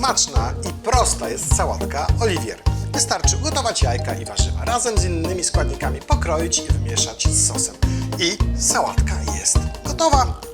smaczna i prosta jest sałatka Oliwier. Wystarczy ugotować jajka i warzywa razem z innymi składnikami, pokroić i wymieszać z sosem. I sałatka jest gotowa.